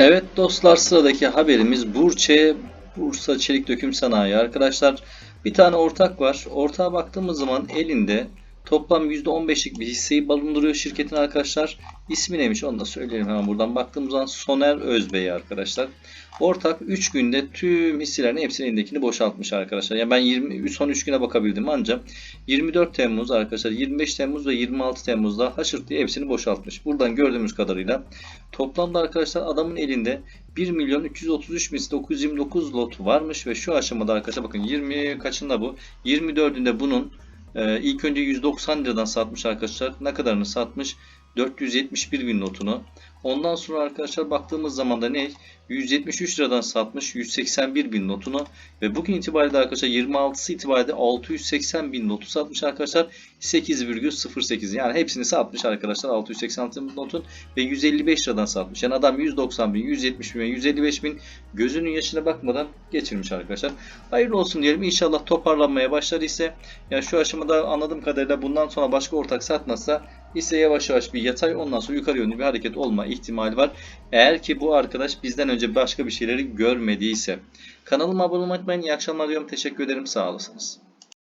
Evet dostlar sıradaki haberimiz Burçe Bursa Çelik Döküm Sanayi arkadaşlar. Bir tane ortak var. Ortağa baktığımız zaman elinde toplam %15'lik bir hisseyi bulunduruyor şirketin arkadaşlar. İsmi neymiş onu da söyleyelim hemen buradan baktığımız zaman Soner Özbey arkadaşlar. Ortak 3 günde tüm hisselerin hepsinin elindekini boşaltmış arkadaşlar. Yani ben 20 son 3 güne bakabildim ancak 24 Temmuz arkadaşlar 25 Temmuz ve 26 Temmuz'da haşırt diye hepsini boşaltmış. Buradan gördüğümüz kadarıyla toplamda arkadaşlar adamın elinde 1 milyon 333 bin 929 lot varmış ve şu aşamada arkadaşlar bakın 20 kaçında bu? 24'ünde bunun e, ilk önce 190 liradan satmış arkadaşlar. Ne kadarını satmış? 471 bin notunu. Ondan sonra arkadaşlar baktığımız zaman da ne? 173 liradan satmış 181 bin notunu. Ve bugün itibariyle arkadaşlar 26'sı itibariyle 680 bin notu satmış arkadaşlar. 8,08 yani hepsini satmış arkadaşlar 686 bin notun. Ve 155 liradan satmış. Yani adam 190 bin 170 bin ve 155 bin gözünün yaşına bakmadan geçirmiş arkadaşlar. Hayırlı olsun diyelim. İnşallah toparlanmaya başlar ise. Yani şu aşamada anladığım kadarıyla bundan sonra başka ortak satmazsa ise yavaş yavaş bir yatay ondan sonra yukarı yönlü bir hareket olma ihtimali var. Eğer ki bu arkadaş bizden önce başka bir şeyleri görmediyse. Kanalıma abone olmayı unutmayın. İyi akşamlar diyorum. Teşekkür ederim. Sağ olasınız.